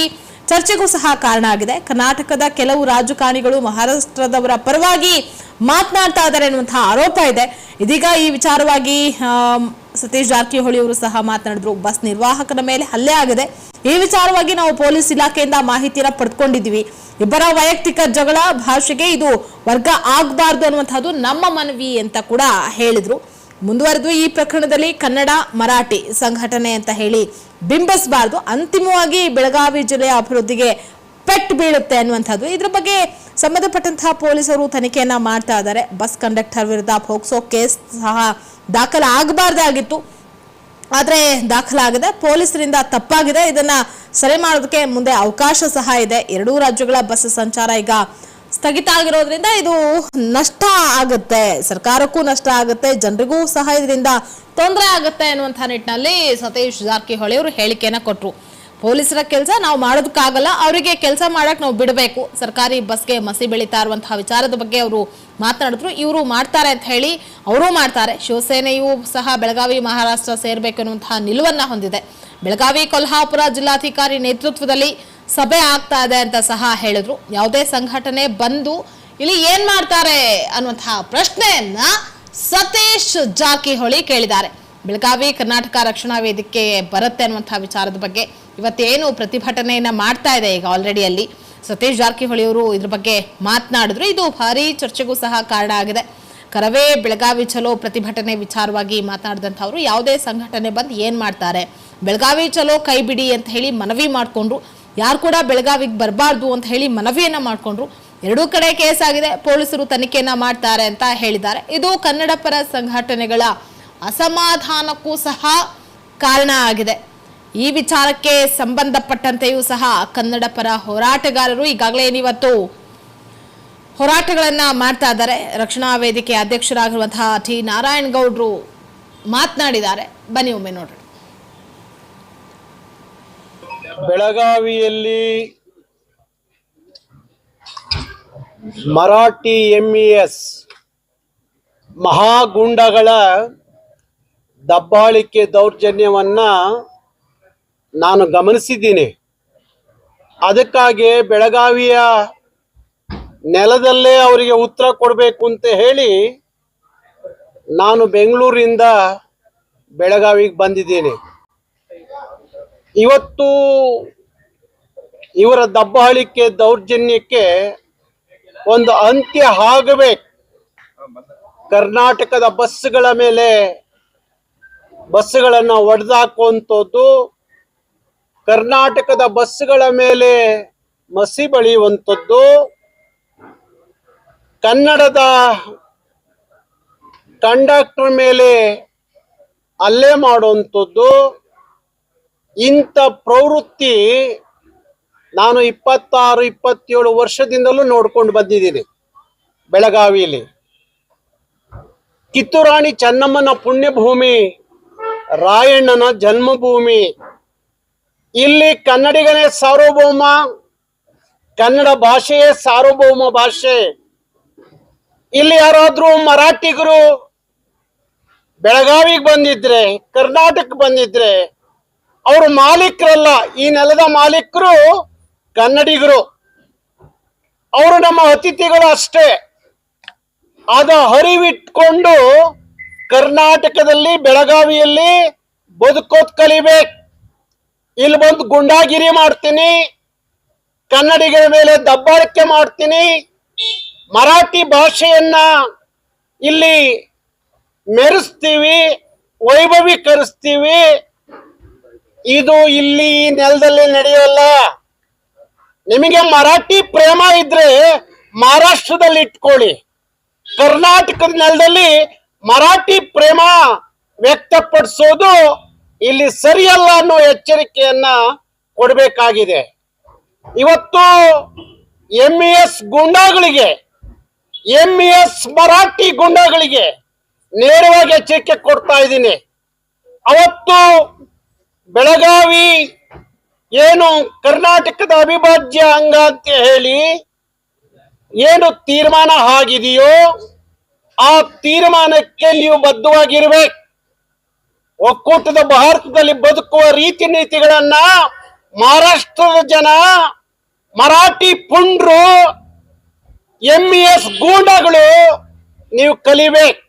ಚರ್ಚೆಗೂ ಸಹ ಕಾರಣ ಆಗಿದೆ. ಕರ್ನಾಟಕದ ಕೆಲವು ರಾಜಕಾರಣಿಗಳು ಮಹಾರಾಷ್ಟ್ರದವರ ಪರವಾಗಿ ಮಾತನಾಡ್ತಾ ಇದ್ದಾರೆ ಎನ್ನುವಂತಹ ಆರೋಪ ಇದೆ. ಇದೀಗ ಈ ವಿಚಾರವಾಗಿ ಸತೀಶ್ ಜಾರಕಿಹೊಳಿ ಅವರು ಸಹ ಮಾತನಾಡಿದ್ರು. ಬಸ್ ನಿರ್ವಾಹಕನ ಮೇಲೆ ಹಲ್ಲೆ ಆಗಿದೆ. ಈ ವಿಚಾರವಾಗಿ ನಾವು ಪೊಲೀಸ್ ಇಲಾಖೆಯಿಂದ ಮಾಹಿತಿಯನ್ನ ಪಡೆದುಕೊಂಡಿದ್ದೀವಿ ಇಬ್ಬರ ವೈಯಕ್ತಿಕ ಜಗಳ, ಭಾಷೆಗೆ ಇದು ವರ್ಗ ಆಗಬಾರ್ದು ಅನ್ನುವಂಥದ್ದು ನಮ್ಮ ಮನವಿ ಅಂತ ಕೂಡ ಹೇಳಿದ್ರು. ಮುಂದುವರೆದು ಈ ಪ್ರಕರಣದಲ್ಲಿ ಕನ್ನಡ ಮರಾಠಿ ಸಂಘಟನೆ ಅಂತ ಹೇಳಿ ಬಿಂಬಿಸಬಾರ್ದು. ಅಂತಿಮವಾಗಿ ಬೆಳಗಾವಿ ಜಿಲ್ಲೆಯ ಅಭಿವೃದ್ಧಿಗೆ ಪೆಟ್ಟು ಬೀಳುತ್ತೆ ಅನ್ನುವಂಥದ್ದು. ಇದ್ರ ಬಗ್ಗೆ ಸಂಬಂಧಪಟ್ಟಂತಹ ಪೊಲೀಸರು ತನಿಖೆಯನ್ನ ಮಾಡ್ತಾ ಇದ್ದಾರೆ. ಬಸ್ ಕಂಡಕ್ಟರ್ ವಿರುದ್ಧ ಪೋಕ್ಸೋ ಕೇಸ್ ಸಹ ದಾಖಲಾಗಬಾರ್ದಾಗಿತ್ತು ಆದರೆ ದಾಖಲಾಗಿದೆ. ಪೊಲೀಸರಿಂದ ತಪ್ಪಾಗಿದೆ. ಇದನ್ನ ಸರಿ ಮಾಡೋದಕ್ಕೆ ಮುಂದೆ ಅವಕಾಶ ಸಹ ಇದೆ. ಎರಡೂ ರಾಜ್ಯಗಳ ಬಸ್ ಸಂಚಾರ ಈಗ ಸ್ಥಗಿತ ಆಗಿರೋದ್ರಿಂದ ಇದು ನಷ್ಟ ಆಗುತ್ತೆ. ಸರ್ಕಾರಕ್ಕೂ ನಷ್ಟ ಆಗುತ್ತೆ, ಜನರಿಗೂ ಸಹ ಇದರಿಂದ ತೊಂದರೆ ಆಗುತ್ತೆ ಅನ್ನುವಂಥ ನಿಟ್ಟಿನಲ್ಲಿ ಸತೀಶ್ ಜಾರಕಿಹೊಳಿ ಅವರು ಹೇಳಿಕೆಯನ್ನ ಕೊಟ್ಟರು ಪೊಲೀಸರ ಕೆಲಸ ನಾವು ಮಾಡೋದಕ್ಕಾಗಲ್ಲ, ಅವರಿಗೆ ಕೆಲಸ ಮಾಡಕ್ ನಾವು ಬಿಡಬೇಕು. ಸರ್ಕಾರಿ ಬಸ್ಗೆ ಮಸಿ ಬೆಳೀತಾ ಇರುವಂತಹ ವಿಚಾರದ ಬಗ್ಗೆ ಅವರು ಮಾತನಾಡಿದ್ರು. ಇವರು ಮಾಡ್ತಾರೆ ಅಂತ ಹೇಳಿ ಅವರು ಮಾಡ್ತಾರೆ. ಶಿವಸೇನೆಯೂ ಸಹ ಬೆಳಗಾವಿ, ಮಹಾರಾಷ್ಟ್ರ ಸೇರ್ಬೇಕು ಅನ್ನುವಂತಹ ನಿಲುವನ್ನ ಹೊಂದಿದೆ. ಬೆಳಗಾವಿ, ಕೊಲ್ಹಾಪುರ ಜಿಲ್ಲಾಧಿಕಾರಿ ನೇತೃತ್ವದಲ್ಲಿ ಸಭೆ ಆಗ್ತಾ ಇದೆ ಅಂತ ಸಹ ಹೇಳಿದ್ರು. ಯಾವುದೇ ಸಂಘಟನೆ ಬಂದು ಇಲ್ಲಿ ಏನ್ ಮಾಡ್ತಾರೆ ಅನ್ನುವಂತಹ ಪ್ರಶ್ನೆಯನ್ನ ಸತೀಶ್ ಜಾಕಿಹೊಳಿ ಕೇಳಿದ್ದಾರೆ. ಬೆಳಗಾವಿ ಕರ್ನಾಟಕ ರಕ್ಷಣಾ ವೇದಿಕೆ ಬರುತ್ತೆ ಅನ್ನುವಂತಹ ವಿಚಾರದ ಬಗ್ಗೆ ಇವತ್ತೇನು ಪ್ರತಿಭಟನೆಯನ್ನ ಮಾಡ್ತಾ ಇದೆ ಈಗ ಆಲ್ರೆಡಿ ಅಲ್ಲಿ. ಸತೀಶ್ ಜಾರಕಿಹೊಳಿ ಅವರು ಇದ್ರ ಬಗ್ಗೆ ಮಾತನಾಡಿದ್ರು. ಇದು ಭಾರಿ ಚರ್ಚೆಗೂ ಸಹ ಕಾರಣ ಆಗಿದೆ. ಕರವೇ ಬೆಳಗಾವಿ ಚಲೋ ಪ್ರತಿಭಟನೆ ವಿಚಾರವಾಗಿ ಮಾತನಾಡಿದಂಥವ್ರು. ಯಾವುದೇ ಸಂಘಟನೆ ಬಂದು ಏನ್ ಮಾಡ್ತಾರೆ? ಬೆಳಗಾವಿ ಚಲೋ ಕೈ ಬಿಡಿ ಅಂತ ಹೇಳಿ ಮನವಿ ಮಾಡಿಕೊಂಡ್ರು. ಯಾರು ಕೂಡ ಬೆಳಗಾವಿಗೆ ಬರಬಾರ್ದು ಅಂತ ಹೇಳಿ ಮನವಿಯನ್ನು ಮಾಡಿಕೊಂಡ್ರು. ಎರಡೂ ಕಡೆ ಕೇಸ್ ಆಗಿದೆ, ಪೊಲೀಸರು ತನಿಖೆಯನ್ನು ಮಾಡ್ತಾರೆ ಅಂತ ಹೇಳಿದ್ದಾರೆ. ಇದು ಕನ್ನಡ ಪರ ಸಂಘಟನೆಗಳ ಅಸಮಾಧಾನಕ್ಕೂ ಸಹ ಕಾರಣ ಆಗಿದೆ. ಈ ವಿಚಾರಕ್ಕೆ ಸಂಬಂಧಪಟ್ಟಂತೆಯೂ ಸಹ ಕನ್ನಡ ಪರ ಹೋರಾಟಗಾರರು ಈಗಾಗಲೇ ಏನಿವತ್ತು ಹೋರಾಟಗಳನ್ನು ಮಾಡ್ತಾ ಇದ್ದಾರೆ. ರಕ್ಷಣಾ ವೇದಿಕೆ ಅಧ್ಯಕ್ಷರಾಗಿರುವಂತಹ ಟಿ ನಾರಾಯಣಗೌಡರು ಮಾತನಾಡಿದ್ದಾರೆ. ಬನ್ನಿ ಒಮ್ಮೆ ನೋಡೋಣ. ಬೆಳಗಾವಿಯಲ್ಲಿ ಮರಾಠಿ ಎಂಇಎಸ್ ಮಹಾಗುಂಡಗಳ ದಬ್ಬಾಳಿಕೆ ದೌರ್ಜನ್ಯವನ್ನ ನಾನು ಗಮನಿಸಿದ್ದೀನಿ. ಅದಕ್ಕಾಗಿ ಬೆಳಗಾವಿಯ ನೆಲದಲ್ಲೇ ಅವರಿಗೆ ಉತ್ತರ ಕೊಡಬೇಕು ಅಂತ ಹೇಳಿ ನಾನು ಬೆಂಗಳೂರಿಂದ ಬೆಳಗಾವಿಗೆ ಬಂದಿದ್ದೀನಿ. ಇವತ್ತು ಇವರ ದಬ್ಬಾಳಿಕೆ ದೌರ್ಜನ್ಯಕ್ಕೆ ಒಂದು ಅಂತ್ಯ ಆಗಬೇಕು. ಕರ್ನಾಟಕದ ಬಸ್ಗಳ ಮೇಲೆ ಬಸ್ಗಳನ್ನು ಒಡೆದಾಕುವಂಥದ್ದು ಕರ್ನಾಟಕದ ಬಸ್ಗಳ ಮೇಲೆ ಮಸಿ ಬಳಿಯುವಂಥದ್ದು ಕನ್ನಡದ ಕಂಡಕ್ಟರ್ ಮೇಲೆ ಅಲ್ಲೇ ಮಾಡುವಂಥದ್ದು ಇಂಥ ಪ್ರವೃತ್ತಿ ನಾನು ಇಪ್ಪತ್ತಾರು, ಇಪ್ಪತ್ತೇಳು ವರ್ಷದಿಂದಲೂ ನೋಡ್ಕೊಂಡು ಬಂದಿದ್ದೀನಿ ಬೆಳಗಾವಿಯಲ್ಲಿ. ಕಿತ್ತೂರಾಣಿ ಚೆನ್ನಮ್ಮನ ಪುಣ್ಯಭೂಮಿ, ರಾಯಣ್ಣನ ಜನ್ಮಭೂಮಿ, ಇಲ್ಲಿ ಕನ್ನಡಿಗನೇ ಸಾರ್ವಭೌಮ, ಕನ್ನಡ ಭಾಷೆಯೇ ಸಾರ್ವಭೌಮ ಭಾಷೆ. ಇಲ್ಲಿ ಯಾರಾದ್ರೂ ಮರಾಠಿಗರು ಬೆಳಗಾವಿಗೆ ಬಂದಿದ್ರೆ ಕರ್ನಾಟಕ ಬಂದಿದ್ರೆ ಅವರು ಮಾಲೀಕರಲ್ಲ, ಈ ನೆಲದ ಮಾಲೀಕರು ಕನ್ನಡಿಗರು. ಅವರು ನಮ್ಮ ಅತಿಥಿಗಳು ಅಷ್ಟೇ ಅದ ಹರಿವಿಟ್ಕೊಂಡು ಕರ್ನಾಟಕದಲ್ಲಿ ಬೆಳಗಾವಿಯಲ್ಲಿ ಬದುಕೋದ್ ಕಲಿಬೇಕು. ಇಲ್ಲಿ ಬಂದು ಗುಂಡಾಗಿರಿ ಮಾಡ್ತೀನಿ. ಕನ್ನಡಿಗರ ಮೇಲೆ ದಬ್ಬಾಳಿಕೆ ಮಾಡ್ತೀನಿ. ಮರಾಠಿ ಭಾಷೆಯನ್ನ ಇಲ್ಲಿ ಮೆರೆಸ್ತೀವಿ, ವೈಭವೀಕರಿಸ್ತೀವಿ. ಇದು ಇಲ್ಲಿ ನೆಲದಲ್ಲಿ ನಡೆಯೋಲ್ಲ. ನಿಮಗೆ ಮರಾಠಿ ಪ್ರೇಮ ಇದ್ರೆ ಮಹಾರಾಷ್ಟ್ರದಲ್ಲಿ ಇಟ್ಕೊಳ್ಳಿ. ಕರ್ನಾಟಕದ ನೆಲದಲ್ಲಿ ಮರಾಠಿ ಪ್ರೇಮ ವ್ಯಕ್ತಪಡಿಸೋದು ಇಲ್ಲಿ ಸರಿಯಲ್ಲ ಅನ್ನೋ ಎಚ್ಚರಿಕೆಯನ್ನ ಕೊಡಬೇಕಾಗಿದೆ. ಇವತ್ತು ಎಂ ಎಸ್ ಗುಂಡಾಗಳಿಗೆ ಎಂ ಎಸ್ ಮರಾಠಿ ಗುಂಡಾಗಳಿಗೆ ನೇರವಾಗಿ ಎಚ್ಚರಿಕೆ ಕೊಡ್ತಾ ಇದ್ದೀನಿ. ಅವತ್ತು ಬೆಳಗಾವಿ ಏನು ಕರ್ನಾಟಕದ ಅವಿಭಾಜ್ಯ ಅಂಗ ಅಂತ ಹೇಳಿ ಏನು ತೀರ್ಮಾನ ಆಗಿದೆಯೋ ಆ ತೀರ್ಮಾನಕ್ಕೆ ನೀವು ಬದ್ಧವಾಗಿರ್ಬೇಕು. ಒಕ್ಕೂಟದ ಭಾರತದಲ್ಲಿ ಬದುಕುವ ರೀತಿ ನೀತಿಗಳನ್ನ ಮಹಾರಾಷ್ಟ್ರದ ಜನ ಮರಾಠಿ ಪುಂಡ್ರು ಎಂ ಎಸ್ ಗೂಂಡಗಳು ನೀವು ಕಲಿಬೇಕು.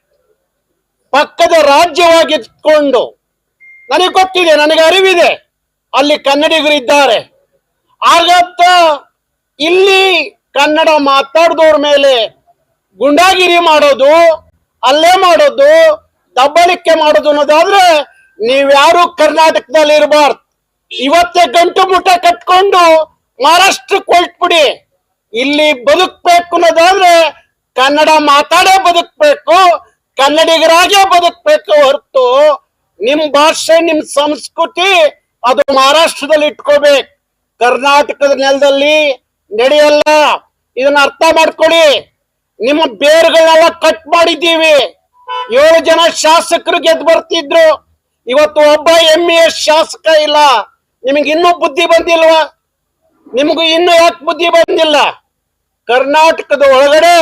ಪಕ್ಕದ ರಾಜ್ಯವಾಗಿದ್ಕೊಂಡು ನನಗೆ ಗೊತ್ತಿದೆ, ನನಗೆ ಅರಿವಿದೆ. ಅಲ್ಲಿ ಕನ್ನಡಿಗರು ಇದ್ದಾರೆ. ಆಗತ್ತ ಇಲ್ಲಿ ಕನ್ನಡ ಮಾತಾಡಿದವ್ರ ಮೇಲೆ ಗುಂಡಾಗಿರಿ ಮಾಡೋದು ಅಲ್ಲೇ ಮಾಡೋದು, ದಬ್ಬಳಿಕೆ ಮಾಡೋದು ಅನ್ನೋದಾದ್ರೆ ನೀವ್ಯಾರು ಕರ್ನಾಟಕದಲ್ಲಿ ಇರಬಾರ್ದು. ಇವತ್ತೇ ಗಂಟು ಮುಟ ಕಟ್ಕೊಂಡು ಮಹಾರಾಷ್ಟ್ರಕ್ಕೆ ಹೊಲ್ಟ್ಬಿಡಿ ಇಲ್ಲಿ ಬದುಕ್ಬೇಕು ಅನ್ನೋದಾದ್ರೆ ಕನ್ನಡ ಮಾತಾಡೇ ಬದುಕ್ಬೇಕು, ಕನ್ನಡಿಗರಾಗೇ ಬದುಕ್ಬೇಕು ಹೊರತು ನಿಮ್ ಭಾಷೆ, ನಿಮ್ ಸಂಸ್ಕೃತಿ ಅದು ಮಹಾರಾಷ್ಟ್ರದಲ್ಲಿ ಇಟ್ಕೋಬೇಕು. ಕರ್ನಾಟಕದ ನೆಲದಲ್ಲಿ ನಡೆಯಲ್ಲ. ಇದನ್ನ ಅರ್ಥ ಮಾಡ್ಕೊಳ್ಳಿ. ನಿಮ್ಮ ಬೇರುಗಳನ್ನೆಲ್ಲ ಕಟ್ ಮಾಡಿದ್ದೀವಿ. ಏಳು ಜನ ಶಾಸಕರು ಗೆದ್ದು ಬರ್ತಿದ್ರು. ಇವತ್ತು ಒಬ್ಬ ಎಂ ಎಸ್ ಶಾಸಕ ಇಲ್ಲ. ನಿಮಗೆ ಇನ್ನೂ ಬುದ್ಧಿ ಬಂದಿಲ್ವಾ? ನಿಮಗೂ ಇನ್ನೂ ಯಾಕೆ ಬುದ್ಧಿ ಬಂದಿಲ್ಲ? ಕರ್ನಾಟಕದ ಒಳಗಡೆ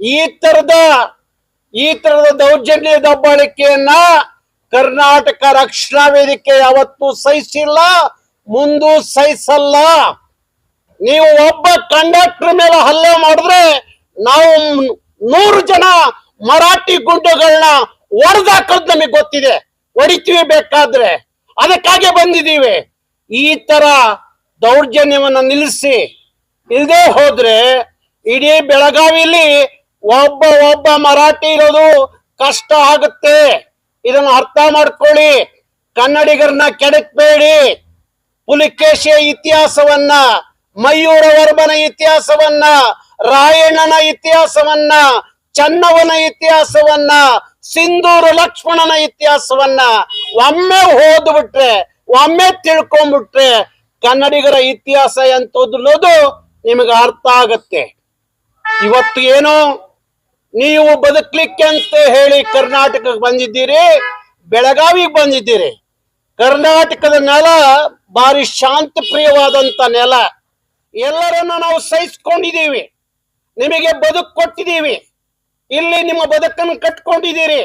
ಈ ತರದ ಈ ತರದ ದೌರ್ಜನ್ಯ ದಬ್ಬಾಳಿಕೆಯನ್ನ ಕರ್ನಾಟಕ ರಕ್ಷಣಾ ವೇದಿಕೆ ಯಾವತ್ತೂ ಸಹಿಸಿಲ್ಲ, ಮುಂದೂ ಸಹಿಸಲ್ಲ. ನೀವು ಒಬ್ಬ ಕಂಡಕ್ಟರ್ ಮೇಲೆ ಹಲ್ಲೆ ಮಾಡಿದ್ರೆ ನಾವು ನೂರು ಜನ ಮರಾಠಿ ಗುಂಡುಗಳನ್ನ ಹೊಡೆದಾಕೋದು ನಮಗೆ ಗೊತ್ತಿದೆ. ಹೊಡಿತೀವಿ ಬೇಕಾದ್ರೆ. ಅದಕ್ಕಾಗೆ ಬಂದಿದ್ದೀವಿ. ಈ ತರ ದೌರ್ಜನ್ಯವನ್ನ ನಿಲ್ಲಿಸಿ ಇಲ್ಲದೆ ಹೋದ್ರೆ ಇಡೀ ಬೆಳಗಾವಿಲಿ ಒಬ್ಬ ಒಬ್ಬ ಮರಾಠಿ ಇರೋದು ಕಷ್ಟ ಆಗುತ್ತೆ. ಇದನ್ನ ಅರ್ಥ ಮಾಡ್ಕೊಳ್ಳಿ. ಕನ್ನಡಿಗರನ್ನ ಕೆಡಕ್ಬೇಡಿ. ಪುಲಿಕೇಶಿಯ ಇತಿಹಾಸವನ್ನ ಮಯೂರ ವರ್ಮನ ಇತಿಹಾಸವನ್ನ, ರಾಯಣ್ಣನ ಇತಿಹಾಸವನ್ನ ಚನ್ನವನ ಇತಿಹಾಸವನ್ನ, ಸಿಂಧೂರು ಲಕ್ಷ್ಮಣನ ಇತಿಹಾಸವನ್ನ ಒಮ್ಮೆ ಓದ್ಬಿಟ್ರೆ, ಒಮ್ಮೆ ತಿಳ್ಕೊಂಡ್ಬಿಟ್ರೆ ಕನ್ನಡಿಗರ ಇತಿಹಾಸ ಎಂತದ್ದು ನಿಮಗೆ ಅರ್ಥ ಆಗತ್ತೆ. ಇವತ್ತು ಏನು ನೀವು ಬದುಕ್ಲಿಕ್ಕೆ ಅಂತ ಹೇಳಿ ಕರ್ನಾಟಕಕ್ಕೆ ಬಂದಿದ್ದೀರಿ, ಬೆಳಗಾವಿಗೆ ಬಂದಿದ್ದೀರಿ. ಕರ್ನಾಟಕದ ನೆಲ ಬಾರಿ ಶಾಂತ ಪ್ರಿಯವಾದಂತ ನೆಲ. ಎಲ್ಲರನ್ನ ನಾವು ಸಹಿಸ್ಕೊಂಡಿದ್ದೀವಿ. ನಿಮಗೆ ಬದುಕು ಕೊಟ್ಟಿದ್ದೀವಿ. ಇಲ್ಲಿ ನಿಮ್ಮ ಬದುಕನ್ನು ಕಟ್ಕೊಂಡಿದ್ದೀರಿ.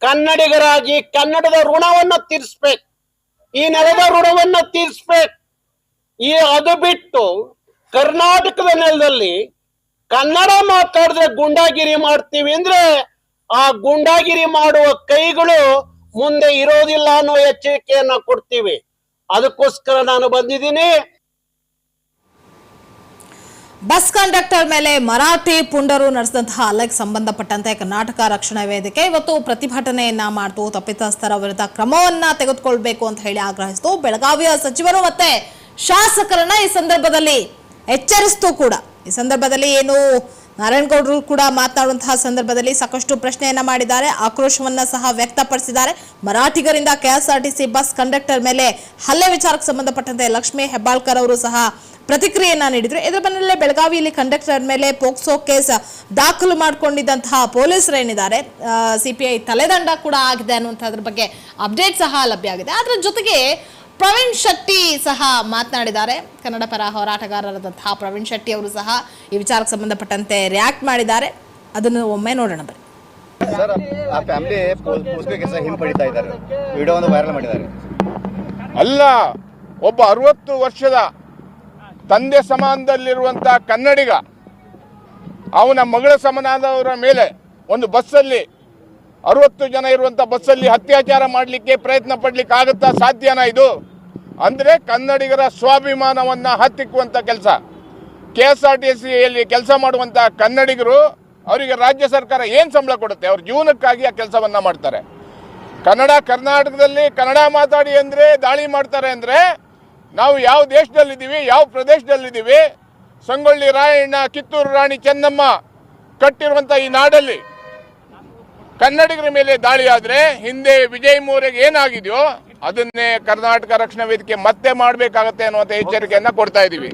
ಕನ್ನಡಿಗರಾಗಿ ಕನ್ನಡದ ಋಣವನ್ನ ತೀರಿಸ್ಬೇಕು. ಈ ನೆಲದ ಋಣವನ್ನ ತೀರಿಸ್ಬೇಕು. ಈ ಅದು ಬಿಟ್ಟು ಕರ್ನಾಟಕದ ನೆಲದಲ್ಲಿ ಕನ್ನಡ ಮಾತಾಡಿದ್ರೆ ಗುಂಡಾಗಿರಿ ಮಾಡ್ತೀವಿ ಅಂದ್ರೆ ಆ ಗುಂಡಾಗಿರಿ ಮಾಡುವ ಕೈಗಳು ಮುಂದೆ ಇರೋದಿಲ್ಲ ಅನ್ನೋ ಎಚ್ಚರಿಕೆಯನ್ನ ಕೊಡ್ತೀವಿ. ಅದಕ್ಕೋಸ್ಕರ ನಾನು ಬಂದಿದ್ದೀನಿ. ಬಸ್ ಕಂಡಕ್ಟರ್ ಮೇಲೆ ಮರಾಠಿ ಪುಂಡರು ನಡೆಸಿದಂತಹ ಹಲ್ಲೆಗೆ ಸಂಬಂಧಪಟ್ಟಂತೆ ಕರ್ನಾಟಕ ರಕ್ಷಣಾ ವೇದಿಕೆ ಇವತ್ತು ಪ್ರತಿಭಟನೆಯನ್ನ ಮಾಡ್ತು. ತಪ್ಪಿತಸ್ಥರ ವಿರುದ್ಧ ಕ್ರಮವನ್ನ ತೆಗೆದುಕೊಳ್ಬೇಕು ಅಂತ ಹೇಳಿ ಆಗ್ರಹಿಸಿತು. ಬೆಳಗಾವಿಯ ಸಚಿವರು ಮತ್ತೆ ಶಾಸಕರನ್ನ ಈ ಸಂದರ್ಭದಲ್ಲಿ ಎಚ್ಚರಿಸ್ತು ಕೂಡ. ಈ ಸಂದರ್ಭದಲ್ಲಿ ಏನು ನಾರಾಯಣಗೌಡರು ಕೂಡ ಮಾತನಾಡುವಂತಹ ಸಂದರ್ಭದಲ್ಲಿ ಸಾಕಷ್ಟು ಪ್ರಶ್ನೆಯನ್ನ ಮಾಡಿದ್ದಾರೆ. ಆಕ್ರೋಶವನ್ನ ಸಹ ವ್ಯಕ್ತಪಡಿಸಿದ್ದಾರೆ. ಮರಾಠಿಗರಿಂದ ಕೆಎಸ್ಆರ್ಟಿಸಿ ಬಸ್ ಕಂಡಕ್ಟರ್ ಮೇಲೆ ಹಲ್ಲೆ ವಿಚಾರಕ್ಕೆ ಸಂಬಂಧಪಟ್ಟಂತೆ ಲಕ್ಷ್ಮೀ ಹೆಬ್ಬಾಳ್ಕರ್ ಅವರು ಸಹ ಪ್ರತಿಕ್ರಿಯೆಯನ್ನ ನೀಡಿದ್ರು. ಇದರ ಬೆನ್ನಲ್ಲೇ ಬೆಳಗಾವಿಯಲ್ಲಿ ಕಂಡಕ್ಟರ್ ಮೇಲೆ ಪೋಕ್ಸೋ ಕೇಸ್ ದಾಖಲು ಮಾಡಿಕೊಂಡಿದ್ದಂತಹ ಪೊಲೀಸರು ಏನಿದ್ದಾರೆ ಸಿಪಿಐ ತಲೆದಂಡ ಕೂಡ ಆಗಿದೆ ಅನ್ನುವಂಥದ್ರ ಬಗ್ಗೆ ಅಪ್ಡೇಟ್ ಸಹ ಲಭ್ಯ ಆಗಿದೆ. ಅದರ ಜೊತೆಗೆ ಪ್ರವೀಣ್ ಶೆಟ್ಟಿ ಸಹ ಮಾತನಾಡಿದ್ದಾರೆ. ಕನ್ನಡ ಪರ ಹೋರಾಟಗಾರರಾದಂತಹ ಪ್ರವೀಣ್ ಶೆಟ್ಟಿ ಅವರು ಸಹ ಈ ವಿಚಾರಕ್ಕೆ ಸಂಬಂಧಪಟ್ಟಂತೆ ರಿಯಾಕ್ಟ್ ಮಾಡಿದ್ದಾರೆ. ಅದನ್ನು ಒಮ್ಮೆ ನೋಡೋಣ ಬನ್ನಿ. ಸರ್ ಆ ಫ್ಯಾಮಿಲಿ ಹಿಂಪಡಿತಾ ಇದ್ದಾರೆ. ವಿಡಿಯೋವನ್ನು ವೈರಲ್ ಮಾಡಿದ್ದಾರೆ. ಅಲ್ಲ ಒಬ್ಬ ಅರವತ್ತು ವರ್ಷದ ತಂದೆ ಸಮಾನದಲ್ಲಿರುವಂಥ ಕನ್ನಡಿಗ ಅವನ ಮಗಳ ಸಮನಾದವರ ಮೇಲೆ ಒಂದು ಬಸ್ಸಲ್ಲಿ ಅರವತ್ತು ಜನ ಇರುವಂಥ ಬಸ್ಸಲ್ಲಿ ಅತ್ಯಾಚಾರ ಮಾಡಲಿಕ್ಕೆ ಪ್ರಯತ್ನ ಪಡ್ಲಿಕ್ಕೆ ಆಗುತ್ತಾ ಸಾಧ್ಯನಾ ಇದು? ಅಂದರೆ ಕನ್ನಡಿಗರ ಸ್ವಾಭಿಮಾನವನ್ನು ಹತ್ತಿಕ್ಕುವಂಥ ಕೆಲಸ. ಕೆ ಎಸ್ ಆರ್ ಟಿ ಸಿಯಲ್ಲಿ ಕೆಲಸ ಮಾಡುವಂಥ ಕನ್ನಡಿಗರು ಅವರಿಗೆ ರಾಜ್ಯ ಸರ್ಕಾರ ಏನು ಸಂಬಳ ಕೊಡುತ್ತೆ? ಅವ್ರ ಜೀವನಕ್ಕಾಗಿ ಆ ಕೆಲಸವನ್ನ ಮಾಡ್ತಾರೆ. ಕನ್ನಡ ಕರ್ನಾಟಕದಲ್ಲಿ ಕನ್ನಡ ಮಾತಾಡಿ ಅಂದ್ರೆ ದಾಳಿ ಮಾಡ್ತಾರೆ ಅಂದರೆ ನಾವು ಯಾವ ದೇಶದಲ್ಲಿದ್ದೀವಿ, ಯಾವ ಪ್ರದೇಶದಲ್ಲಿದ್ದೀವಿ? ಸಂಗೊಳ್ಳಿ ರಾಯಣ್ಣ, ಕಿತ್ತೂರು ರಾಣಿ ಚೆನ್ನಮ್ಮ ಕಟ್ಟಿರುವಂಥ ಈ ನಾಡಲ್ಲಿ ಕನ್ನಡಿಗರ ಮೇಲೆ ದಾಳಿ ಆದರೆ ಹಿಂದೆ ವಿಜಯ್ ಮೋರೆಗೆ ಏನಾಗಿದೆಯೋ ಅದನ್ನೇ ಕರ್ನಾಟಕ ರಕ್ಷಣಾ ವೇದಿಕೆ ಮತ್ತೆ ಮಾಡಬೇಕಾಗತ್ತೆ ಅನ್ನುವಂಥ ಎಚ್ಚರಿಕೆಯನ್ನ ಕೊಡ್ತಾ ಇದ್ದೀವಿ.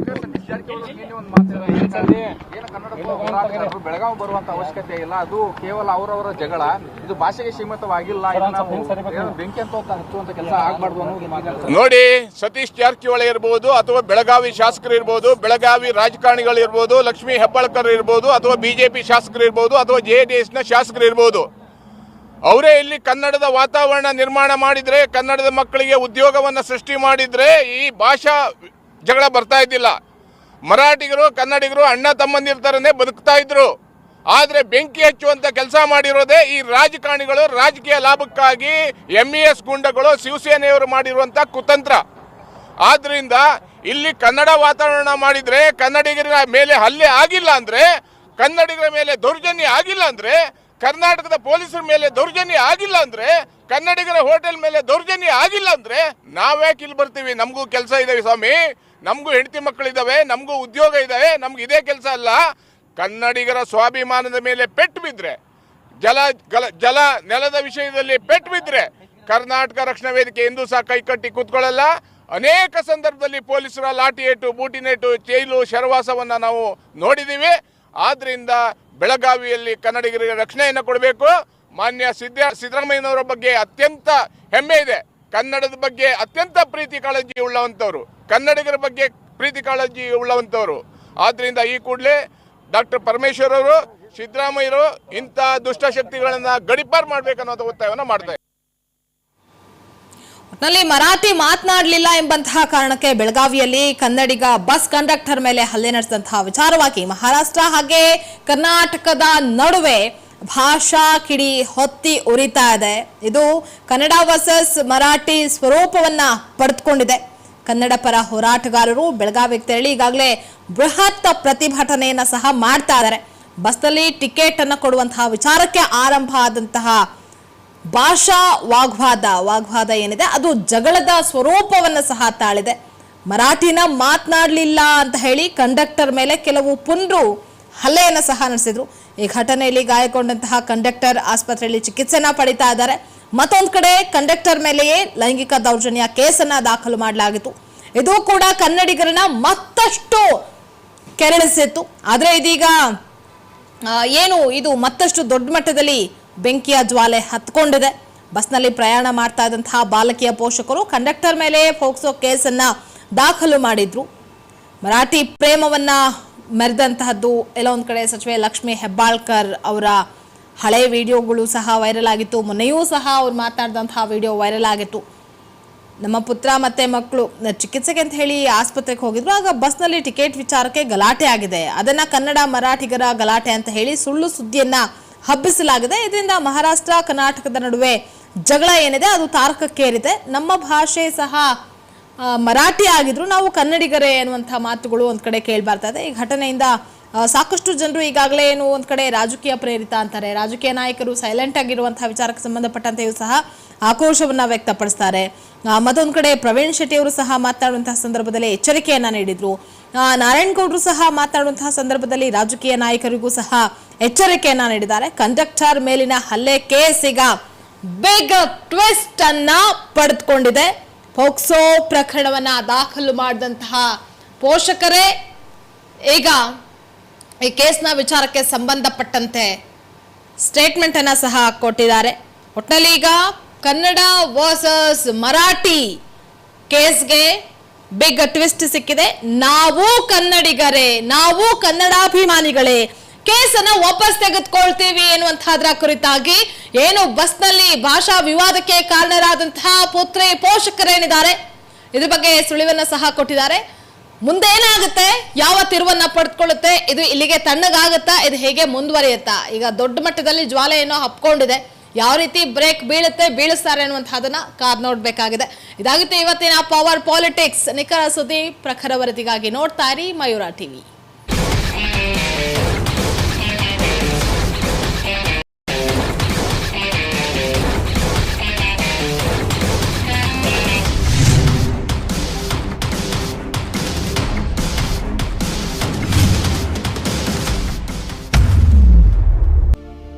ಬೆಳಗಾವಿ ಬರುವಂತ ಅವಶ್ಯಕತೆ ಇಲ್ಲ ಅದು ಕೇವಲ ಅವರವರ ಜಗಳ ಇದು ಭಾಷೆಗೆ ಸೀಮಿತವಾಗಿಲ್ಲ ಬೆಂಕಿ ಅಂತ ಹಚ್ಚುವಂತ ಕೆಲಸ ನೋಡಿ, ಸತೀಶ್ ಜಾರಕಿಹೊಳಿ ಇರ್ಬೋದು ಅಥವಾ ಬೆಳಗಾವಿ ಶಾಸಕರು ಇರ್ಬೋದು, ಬೆಳಗಾವಿ ರಾಜಕಾರಣಿಗಳು ಇರ್ಬೋದು, ಲಕ್ಷ್ಮೀ ಹೆಬ್ಬಾಳ್ಕರ್ ಇರ್ಬೋದು ಅಥವಾ ಬಿಜೆಪಿ ಶಾಸಕರು ಇರ್ಬೋದು ಅಥವಾ ಜೆಡಿಎಸ್ನ ಶಾಸಕರು ಇರ್ಬೋದು. ಅವರೇ ಇಲ್ಲಿ ಕನ್ನಡದ ವಾತಾವರಣ ನಿರ್ಮಾಣ ಮಾಡಿದ್ರೆ, ಕನ್ನಡದ ಮಕ್ಕಳಿಗೆ ಉದ್ಯೋಗವನ್ನು ಸೃಷ್ಟಿ ಮಾಡಿದ್ರೆ ಈ ಭಾಷಾ ಜಗಳ ಬರ್ತಾ ಇದ್ದಿಲ್ಲ. ಮರಾಠಿಗರು, ಕನ್ನಡಿಗರು ಅಣ್ಣ ತಮ್ಮಂದಿರ್ತಾರನೇ ಬದುಕ್ತಾ ಇದ್ರು. ಆದರೆ ಬೆಂಕಿ ಹಚ್ಚುವಂತ ಕೆಲಸ ಮಾಡಿರೋದೇ ಈ ರಾಜಕಾರಣಿಗಳು, ರಾಜಕೀಯ ಲಾಭಕ್ಕಾಗಿ ಎಂ ಇ ಎಸ್ ಗುಂಡಗಳು ಶಿವಸೇನೆಯವರು ಮಾಡಿರುವಂಥ ಕುತಂತ್ರ. ಆದ್ದರಿಂದ ಇಲ್ಲಿ ಕನ್ನಡ ವಾತಾವರಣ ಮಾಡಿದ್ರೆ ಕನ್ನಡಿಗರ ಮೇಲೆ ಹಲ್ಲೆ ಆಗಿಲ್ಲ ಅಂದ್ರೆ, ಕನ್ನಡಿಗರ ಮೇಲೆ ದೌರ್ಜನ್ಯ ಆಗಿಲ್ಲ ಅಂದ್ರೆ ಕರ್ನಾಟಕದ ಪೊಲೀಸರ ಮೇಲೆ ದೌರ್ಜನ್ಯ ಆಗಿಲ್ಲ ಅಂದ್ರೆ, ಕನ್ನಡಿಗರ ಹೋಟೆಲ್ ಮೇಲೆ ದೌರ್ಜನ್ಯ ಆಗಿಲ್ಲ ಅಂದ್ರೆ ನಾವ್ಯಾಕೆ ಇಲ್ಲಿ ಬರ್ತೀವಿ? ನಮಗೂ ಕೆಲಸ ಇದಾವೆ ಸ್ವಾಮಿ. ನಮಗೂ ಹೆಂಡತಿ ಮಕ್ಕಳಿದಾವೆ, ನಮಗೂ ಉದ್ಯೋಗ ಇದಾವೆ, ನಮ್ಗೆ ಇದೇ ಕೆಲಸ ಅಲ್ಲ. ಕನ್ನಡಿಗರ ಸ್ವಾಭಿಮಾನದ ಮೇಲೆ ಪೆಟ್ಟು ಬಿದ್ರೆ, ಜಲ ಜಲ ನೆಲದ ವಿಷಯದಲ್ಲಿ ಪೆಟ್ಟು ಬಿದ್ರೆ, ಕರ್ನಾಟಕ ರಕ್ಷಣಾ ವೇದಿಕೆ ಎಂದೂ ಸಹ ಕೈಕಟ್ಟಿ ಕೂತ್ಕೊಳ್ಳಲ್ಲ. ಅನೇಕ ಸಂದರ್ಭದಲ್ಲಿ ಪೊಲೀಸರ ಲಾಠಿ ಏಟು ಬೂಟಿನೇಟು, ಜೈಲು, ಶರವಾಸವನ್ನ ನಾವು ನೋಡಿದ್ದೀವಿ ಆದ್ರಿಂದ ಬೆಳಗಾವಿಯಲ್ಲಿ ಕನ್ನಡಿಗರಿಗೆ ರಕ್ಷಣೆಯನ್ನು ಕೊಡಬೇಕು. ಮಾನ್ಯ ಸಿದ್ದ ಸಿದ್ದರಾಮಯ್ಯನವರ ಬಗ್ಗೆ ಅತ್ಯಂತ ಹೆಮ್ಮೆ ಇದೆ. ಕನ್ನಡದ ಬಗ್ಗೆ ಅತ್ಯಂತ ಪ್ರೀತಿ ಕಾಳಜಿ ಉಳ್ಳವಂಥವ್ರು ಕನ್ನಡಿಗರ ಬಗ್ಗೆ ಪ್ರೀತಿ ಕಾಳಜಿ ಉಳ್ಳವಂಥವ್ರು ಆದ್ದರಿಂದ ಈ ಕೂಡಲೇ ಡಾಕ್ಟರ್ ಪರಮೇಶ್ವರ್ ಅವರು, ಸಿದ್ದರಾಮಯ್ಯರು ಇಂಥ ದುಷ್ಟಶಕ್ತಿಗಳನ್ನ ಗಡಿಪಾರು ಮಾಡ್ಬೇಕನ್ನೋದು ಒತ್ತಾಯವನ್ನು ಮಾಡ್ತಾ ಇದ್ದಾರೆ. ಒಟ್ನಲ್ಲಿ ಮರಾಠಿ ಮಾತನಾಡಲಿಲ್ಲ ಎಂಬಂತಹ ಕಾರಣಕ್ಕೆ ಬೆಳಗಾವಿಯಲ್ಲಿ ಕನ್ನಡಿಗ ಬಸ್ ಕಂಡಕ್ಟರ್ ಮೇಲೆ ಹಲ್ಲೆ ನಡೆಸಿದಂತಹ ವಿಚಾರವಾಗಿ ಮಹಾರಾಷ್ಟ್ರ ಹಾಗೆ ಕರ್ನಾಟಕದ ನಡುವೆ ಭಾಷಾ ಕಿಡಿ ಹೊತ್ತಿ ಉರಿತಾ ಇದೆ. ಇದು ಕನ್ನಡ ವರ್ಸಸ್ ಮರಾಠಿ ಸ್ವರೂಪವನ್ನ ಪಡೆದುಕೊಂಡಿದೆ. ಕನ್ನಡ ಪರ ಹೋರಾಟಗಾರರು ಬೆಳಗಾವಿಗೆ ತೆರಳಿ ಈಗಾಗಲೇ ಬೃಹತ್ ಪ್ರತಿಭಟನೆಯನ್ನ ಸಹ ಮಾಡ್ತಾ ಇದ್ದಾರೆ. ಬಸ್ನಲ್ಲಿ ಟಿಕೆಟ್ ಅನ್ನು ಕೊಡುವಂತಹ ವಿಚಾರಕ್ಕೆ ಆರಂಭ ಆದಂತಹ ಭಾಷಾ ವಾಗ್ವಾದ ವಾಗ್ವಾದ ಏನಿದೆ? ಅದು ಜಗಳದ ಸ್ವರೂಪವನ್ನು ಸಹ ತಾಳಿದೆ. ಮರಾಠಿನ ಮಾತನಾಡಲಿಲ್ಲ ಅಂತ ಹೇಳಿ ಕಂಡಕ್ಟರ್ ಮೇಲೆ ಕೆಲವು ಪುನರು ಹಲ್ಲೆಯನ್ನು ಸಹ ನಡೆಸಿದ್ರು. ಈ ಘಟನೆಯಲ್ಲಿ ಗಾಯಗೊಂಡಂತಹ ಕಂಡಕ್ಟರ್ ಆಸ್ಪತ್ರೆಯಲ್ಲಿ ಚಿಕಿತ್ಸೆನ ಪಡಿತಾ ಇದ್ದಾರೆ. ಮತ್ತೊಂದು ಕಡೆ ಕಂಡಕ್ಟರ್ ಮೇಲೆಯೇ ಲೈಂಗಿಕ ದೌರ್ಜನ್ಯ ಕೇಸನ್ನ ದಾಖಲು ಮಾಡಲಾಗಿತ್ತು. ಇದು ಕೂಡ ಕನ್ನಡಿಗರನ್ನ ಮತ್ತಷ್ಟು ಕೆರಳಿಸಿತ್ತು. ಆದರೆ ಇದೀಗ ಏನು, ಇದು ಮತ್ತಷ್ಟು ದೊಡ್ಡ ಮಟ್ಟದಲ್ಲಿ ಬೆಂಕಿಯ ಜ್ವಾಲೆ ಹತ್ಕೊಂಡಿದೆ. ಬಸ್ನಲ್ಲಿ ಪ್ರಯಾಣ ಮಾಡ್ತಾ ಇದ್ದಂತಹ ಬಾಲಕಿಯ ಪೋಷಕರು ಕಂಡಕ್ಟರ್ ಮೇಲೆ ಫೋಕ್ಸೋ ಕೇಸನ್ನು ದಾಖಲು ಮಾಡಿದ್ರು. ಮರಾಠಿ ಪ್ರೇಮವನ್ನು ಮೆರೆದಂತಹದ್ದು ಎಲ್ಲ ಒಂದು ಕಡೆ ಸಚಿವೆ ಲಕ್ಷ್ಮಿ ಹೆಬ್ಬಾಳ್ಕರ್ ಅವರ ಹಳೆ ವಿಡಿಯೋಗಳು ಸಹ ವೈರಲ್ ಆಗಿತ್ತು. ಮೊನ್ನೆಯೂ ಸಹ ಅವ್ರು ಮಾತನಾಡಿದಂತಹ ವಿಡಿಯೋ ವೈರಲ್ ಆಗಿತ್ತು. ನಮ್ಮ ಪುತ್ರ ಮತ್ತು ಮಕ್ಕಳು ಚಿಕಿತ್ಸೆಗೆ ಅಂತ ಹೇಳಿ ಆಸ್ಪತ್ರೆಗೆ ಹೋಗಿದ್ರು. ಆಗ ಬಸ್ನಲ್ಲಿ ಟಿಕೆಟ್ ವಿಚಾರಕ್ಕೆ ಗಲಾಟೆ ಆಗಿದೆ. ಅದನ್ನು ಕನ್ನಡ ಮರಾಠಿಗರ ಗಲಾಟೆ ಅಂತ ಹೇಳಿ ಸುಳ್ಳು ಸುದ್ದಿಯನ್ನ ಹಬ್ಬಿಸಲಾಗಿದೆ. ಇದರಿಂದ ಮಹಾರಾಷ್ಟ್ರ, ಕರ್ನಾಟಕದ ನಡುವೆ ಜಗಳ ಏನಿದೆ, ಅದು ತಾರಕಕ್ಕೇರಿದೆ. ನಮ್ಮ ಭಾಷೆ ಸಹ ಮರಾಠಿ ಆಗಿದ್ರು. ನಾವು ಕನ್ನಡಿಗರೇ ಅನ್ನುವಂಥ ಮಾತುಗಳು ಒಂದು ಕಡೆ ಕೇಳಿ ಬರ್ತಾ ಇದೆ. ಈ ಘಟನೆಯಿಂದ ಸಾಕಷ್ಟು ಜನರು ಈಗಾಗಲೇ ಏನು ಒಂದು ಕಡೆ ರಾಜಕೀಯ ಪ್ರೇರಿತ ಅಂತಾರೆ. ರಾಜಕೀಯ ನಾಯಕರು ಸೈಲೆಂಟ್ ಆಗಿರುವಂತಹ ವಿಚಾರಕ್ಕೆ ಸಂಬಂಧಪಟ್ಟಂತೆಯೂ ಸಹ ಆಕ್ರೋಶವನ್ನು ವ್ಯಕ್ತಪಡಿಸ್ತಾರೆ. ಮತ್ತೊಂದ್ ಕಡೆ ಪ್ರವೀಣ್ ಶೆಟ್ಟಿ ಅವರು ಸಹ ಮಾತನಾಡುವಂತಹ ಸಂದರ್ಭದಲ್ಲಿ ಎಚ್ಚರಿಕೆಯನ್ನ ನೀಡಿದ್ರು. ನಾರಾಯಣಗೌಡರು ಸಹ ಮಾತನಾಡುವಂತಹ ಸಂದರ್ಭದಲ್ಲಿ ರಾಜಕೀಯ ನಾಯಕರಿಗೂ ಸಹ ಎಚ್ಚರಿಕೆಯನ್ನ ನೀಡಿದ್ದಾರೆ. ಕಂಡಕ್ಟರ್ ಮೇಲಿನ ಹಲ್ಲೆ ಕೇಸ್ ಈಗ ಬಿಗ್ ಟ್ವಿಸ್ಟ್ ಅನ್ನ ಪಡೆದುಕೊಂಡಿದೆ. ಪೋಕ್ಸೋ ಪ್ರಕರಣವನ್ನ ದಾಖಲು ಮಾಡಿದಂತಹ ಪೋಷಕರೇ ಈಗ ಈ ಕೇಸ್ನ ವಿಚಾರಕ್ಕೆ ಸಂಬಂಧಪಟ್ಟಂತೆ ಸ್ಟೇಟ್ಮೆಂಟ್ ಅನ್ನ ಸಹ ಕೊಟ್ಟಿದ್ದಾರೆ. ಒಟ್ಟಿನಲ್ಲಿ ಈಗ ಕನ್ನಡ ವರ್ಸಸ್ ಮರಾಠಿ ಕೇಸ್ಗೆ ಬಿಗ್ ಟ್ವಿಸ್ಟ್ ಸಿಕ್ಕಿದೆ. ನಾವು ಕನ್ನಡಿಗರೇ, ನಾವು ಕನ್ನಡಾಭಿಮಾನಿಗಳೇ, ಕೇಸನ್ನ ವಾಪಸ್ ತೆಗೆದುಕೊಳ್ತೀವಿ ಎನ್ನುವಂತಹದ್ರ ಕುರಿತಾಗಿ ಏನು ಬಸ್ನಲ್ಲಿ ಭಾಷಾ ವಿವಾದಕ್ಕೆ ಕಾರಣರಾದಂತಹ ಪುತ್ರಿ ಪೋಷಕರೇನಿದ್ದಾರೆ, ಇದ್ರ ಬಗ್ಗೆ ಸುಳಿವನ್ನ ಸಹ ಕೊಟ್ಟಿದ್ದಾರೆ. ಮುಂದೆ ಏನಾಗುತ್ತೆ ಯಾವ ತಿರುವನ್ನ ಪಡೆದುಕೊಳ್ಳುತ್ತೆ? ಇದು ಇಲ್ಲಿಗೆ ತಣ್ಣಗಾಗುತ್ತಾ? ಇದು ಹೇಗೆ ಮುಂದುವರಿಯುತ್ತಾ? ಈಗ ದೊಡ್ಡ ಮಟ್ಟದಲ್ಲಿ ಜ್ವಾಲೆಯನ್ನು ಹಪ್ಕೊಂಡಿದೆ. ಯಾವ ರೀತಿ ಬ್ರೇಕ್ ಬೀಳುತ್ತೆ, ಬೀಳಿಸ್ತಾರೆ ಅನ್ನುವಂಥದ್ದನ್ನ ಕಾದ್ ನೋಡ್ಬೇಕಾಗಿದೆ. ಇದಾಗುತ್ತೆ ಇವತ್ತಿನ ಪವರ್ ಪಾಲಿಟಿಕ್ಸ್ ನಿಖರ ಸುದ್ದಿ ಪ್ರಖರ ವರದಿಗಾಗಿ ನೋಡ್ತಾ ಮಯೂರ ಟಿವಿ.